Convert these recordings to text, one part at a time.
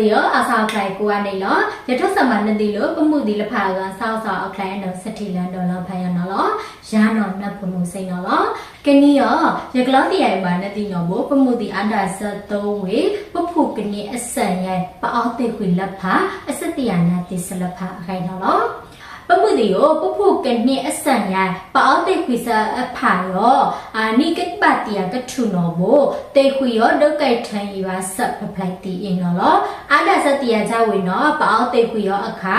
တိယအဆောက်ခိုင်ကိုကနေလောရထုဆမနတိလောပမှုတိလဖာကဆောက်ဆောက်အခိုင်နော်စတိလန်ဒေါ်လာဖယနော်လောရာနော်နတ်ဖမှုစိန်နော်လောကနီယောရကလောတိယဘာနတိနော်ဘောပမှုတိအန္တဆတ်သုံးဝေပဖုကနီအစံရဲ့ပအောက်တေခွေလဖာအစတယနာတိစလဖာအခိုင်နော်လော ပမှုဒီယောပဖို့ကနေ့အစံရပါအောတေခွေစာအဖာယောအာနိကပတိယကထုနောဘောတေခွေယောဒုတ်ကိုက်ထန်ရီပါဆပ်ပပလိုက်တီအင်းနော်လောအာဒစတိယကြဝေနော်ပါအောတေခွေယောအခါ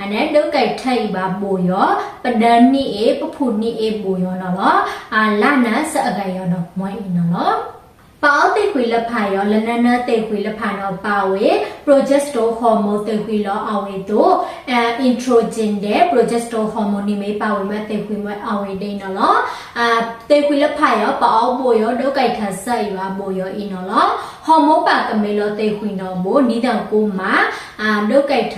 အနေဒုတ်ကိုက်ထန်ရီပါပိုယောပဒနိအေပဖို့နိအေပိုယောနော်လောအာလာနစအကယောနော်မွိုင်းနော်လော ပါအောတေခွေလက်ဖာရောလနနတေခွေလက်ဖာတော့ပါဝေ progesterone hormone တေခွေလောအဝေတို့အဲ estrogen တဲ့ progesterone hormone နေမေပါဝေမဲ့တေခွေမဲ့အဝေဒိနော်လောအာတေခွေလက်ဖာရောပါအောပိုရောဒုတ်ကြိုက်ထဆက်ရွာပိုရောအင်းနော်လော hormone ပါကမေလောတေခွေနော်မိုနီးတန်ကိုမှာအာဒုတ်ကြိုက်ထ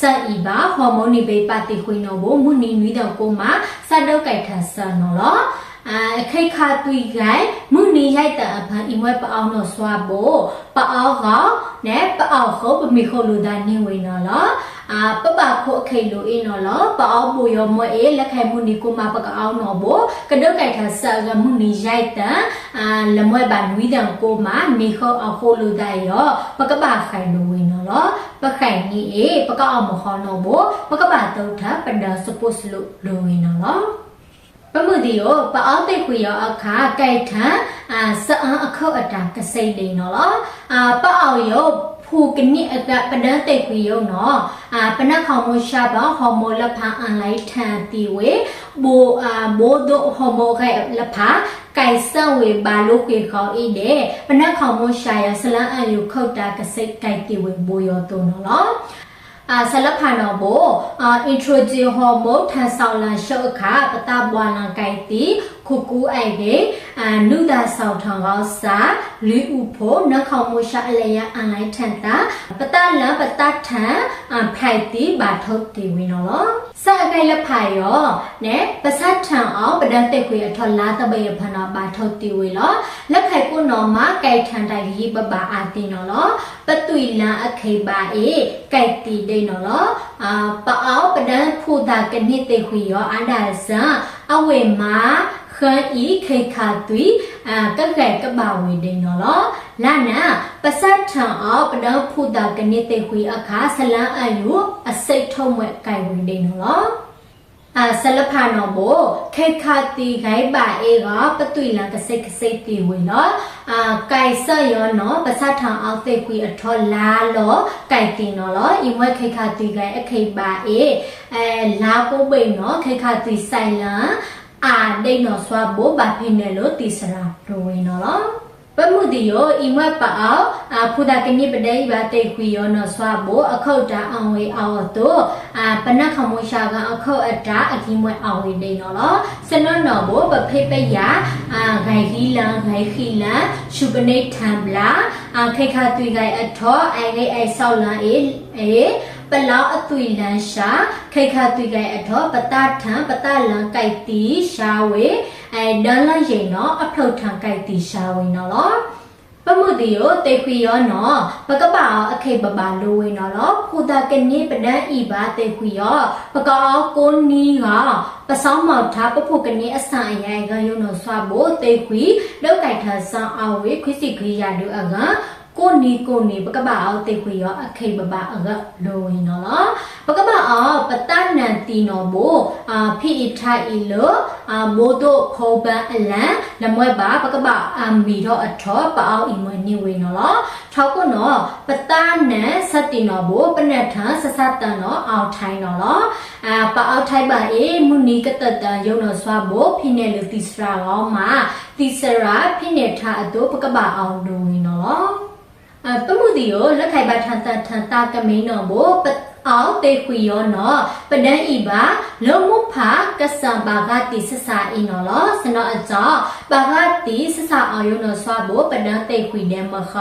ဆက်ဤပါ hormone နေပေပါတေခွေနော်မိုမုနီနီးတန်ကိုမှာစဒုတ်ကြိုက်ထဆက်နော်လော အခိတ်ခါတွီကိုင်မုနီရိုက်တဲ့အဖန်အင်ဝဲပအောင်တော့စွာဖို့ပအောင်ဟောနဲ့ပအောင်ခုပမီခိုလူဒန်နေဝင်နော်လားအာပပခိုအခိတ်လိုအင်းနော်လားပအောင်ပူရောမွေလက်ခိုင်မုနီကိုမပကအောင်နော်ဘောကဒုတ်ကိုက်ထဆာကမုနီရိုက်တဲ့အာလမွဲပါနွီးတဲ့ကိုမနေခေါအခိုလူဒိုင်ရောပကပခိုင်လိုဝင်နော်လားပခိုင်နီအေပကအောင်မခေါနော်ဘောပကပတုတ်ထပဒစပုစလုလိုဝင်နော်လားပမှု ဒီယောပအောက်တိတ်ခွေရောအခါကြိုက်ထန်အာစအန်အခုတ်အတာကစိတ်လေးနော်လားအာပအောက်ယောဖူကနိအကပဒတိတ်ခွေယောနော်အာပနခေါမရှာပါဟော်မိုလဖာအန်လိုက်ထန်တီဝေဘိုအာဘိုဒိုဟော်မိုခိုင်လဖာကိုင်ဆဝေဘာလို့ခေခေါအိတဲ့ပနခေါမရှာရဆလန်အန်ယူခုတ်တာကစိတ်ကြိုက်တီဝေဘိုယောတုံနော်လား အာဆလဖာနောဘောအာအင်ထရိုဂျင်ဟော်မုန်ထန်ဆောင်လာရှုပ်အခါပတဘွာလန်ကိုက်တီခုကူအိုက်ကေ အာနုဒါဆောင်ထောင်ကောစာလူဥဖို့နခေါမရှာအလျာအန်လိုက်ထန်တာပတလန်ပတထန်အဖိုက်တီဘာထုတ်တီဝင်းနော်စအကိုင်လဖာယောနဲ့ပစတ်ထန်အောင်ပဒတ်တက်ခွေအထော်လာတပယဖနာဘာထုတ်တီဝေလောလက်ခိုက်ကုနော်မကိုက်ထန်တိုင်ရီပပအာတင်နော်ပတွီလန်အခေပါအေကိုက်တီဒိနော်လောအာပအောပဒန်ဖူတာကနိတေခွေယောအန္ဒဆာအဝေမာ ခန်ဤခေခါတွီအာကက်ကက်ကပဝေဒိနော်လောလာနာပစတ်ထံအောပဒန်ဖူတာကနိတေခွေအခါဆလန်အယူအစိတ်ထုံးမဲ့ကိုက်ဝေဒိနော်လောအာဆလဖာနောဘောခေခါတီဂိုင်ပါအေကပတွီလန်ကစိတ်ကစိတ်တီဝေနော်အာကိုင်ဆယောနော်ပစတ်ထံအောသိခွေအထောလာလောကိုင်တင်နော်လောအင်ဝဲခေခါတီဂိုင်အခေပါအေအဲလာကိုပိနော်ခေခါတီဆိုင်လန် အာဒိနော်ဆွာဘောဘာဖိနေလို့တီစရာဒိုဝေနော်လောပမှုဒီယောအိမတ်ပအောင်အဖူဒကနိပဒေဘာတေခွေယောနောဆွာဘောအခုတ်တာအောင်ဝေအောင်တော့အပနခမရှာကအခုတ်အတာအကိမွဲအောင်ဝေနေနော်လောစနောနောဘော ပဖိပယအာဂိုင်ဟီလန်ဂိုင်ခီလန်ရှုပနေထံဘလာအခိခါသွေဂိုင်အထောအိုင်ဂိအိုင်ဆောက်လန်အေအေပလောက်အသွေလန်ရှာခိခါသွေဂိုင်အထောပတထံပတလန်ကိုက်တီရှာဝေအဲဒန်လရင်နော်အဖလုတ်ထံကိုက်တီရှာဝေနော်လောပမှုတိယောတေခွေယောနော်ပကပအောင်အခေပပလိုဝေနော်လောဖူတာကနိပဒန်ဤပါတေခွေယောပကောင်းကိုနီးကပစောင်းမောက်ထားပဖို့ကနိအဆန်အရိုင်ကယုံနော်ဆွာဖို့တေခွေလောက်ကိုက်ထဆန်အဝေခွစီခွေရဒုအက ကိုနီကိုနီပကပအောင်တေခွေယောအခေပပအကလိုဝေနော်လောပကပအောပတနန်တီနောဘောအာဖိအထိုင်လောအာမိုဒိုခေါပန်အလန်လမွဲပါပကပအမီတော့အထောပအောင်အီမွေနေဝေနော်လောထောက်ကုနောပတနန်စတီနောဘောပနထဆဆတန်နောအောင်ထိုင်နော်လောအာပအောင်ထိုင်ပါအေမုနီကတတန်ယုံနောဆွာဘောဖိနေလူတိစရာကောမှာတိစရာဖိနေထအတောပကပအောင်လို့နော်လောအ ပမှုဒီယောလက်ခိုင်ပါထန်တန်ထန်တာကမင်းနော်ဘောပ အောက်တေခွေယောနော်ပဒန်ဤပါလုံမှုဖာကဆံဘာဂတိဆဆာအင်းနော်လောစနောအကြောဘာဂတိဆဆာအောင်ယောနော်ဆွာဘောပဒန်တေခွေနေမခ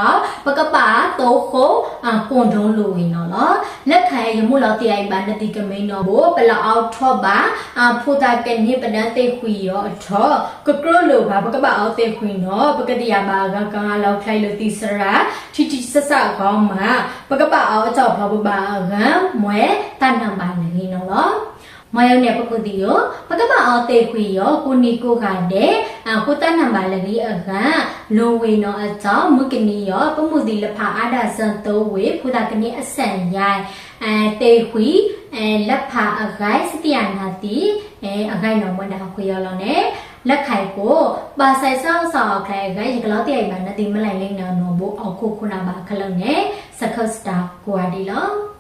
ပကပါတောခိုအကွန်ဒုံလိုဝင်နော်လောလက်ခံရမှုလောက်တရားပါနတိကမိန်နော်ဘောပလအောက်ထော့ပါအဖူတာကနေပဒန်တေခွေယောအထော့ကကရလိုပါပကပါအောက်တေခွေနော်ပကတိယဘာဂကံလောက်ခိုင်လို့တိစရာတီတီဆဆာကောင်းမှာပကပါအောက်အကြောဘာဘဘာဂံမွဲတန်နံပါနေနော်လောမယောနဲ့ပကုတိယောပကပအောတေခွေယောကိုနီကိုကတဲ့အခုတန်နံပါလည်းဒီအကလိုဝေနောအကြောင်းမုကနီယောပမှုဒီလဖအာဒဆန်တိုဝေဖူဒကနီအဆန်ရိုင်အဲတေခွေအဲလက်ဖာအဂိုင်းစတိယနာတိအဲအဂိုင်းနော်မွန်းတာခွေယောလောနဲ့လက်ခိုက်ကိုပါဆိုင်ဆောက်ဆောက်ခဲကရကလောတရိုက်မှာနတိမလိုက်လိမ့်နော်နော်ဘို့အောက်ခုခုနာပါခလုံးနဲ့စကုတ်စတာကွာဒီလော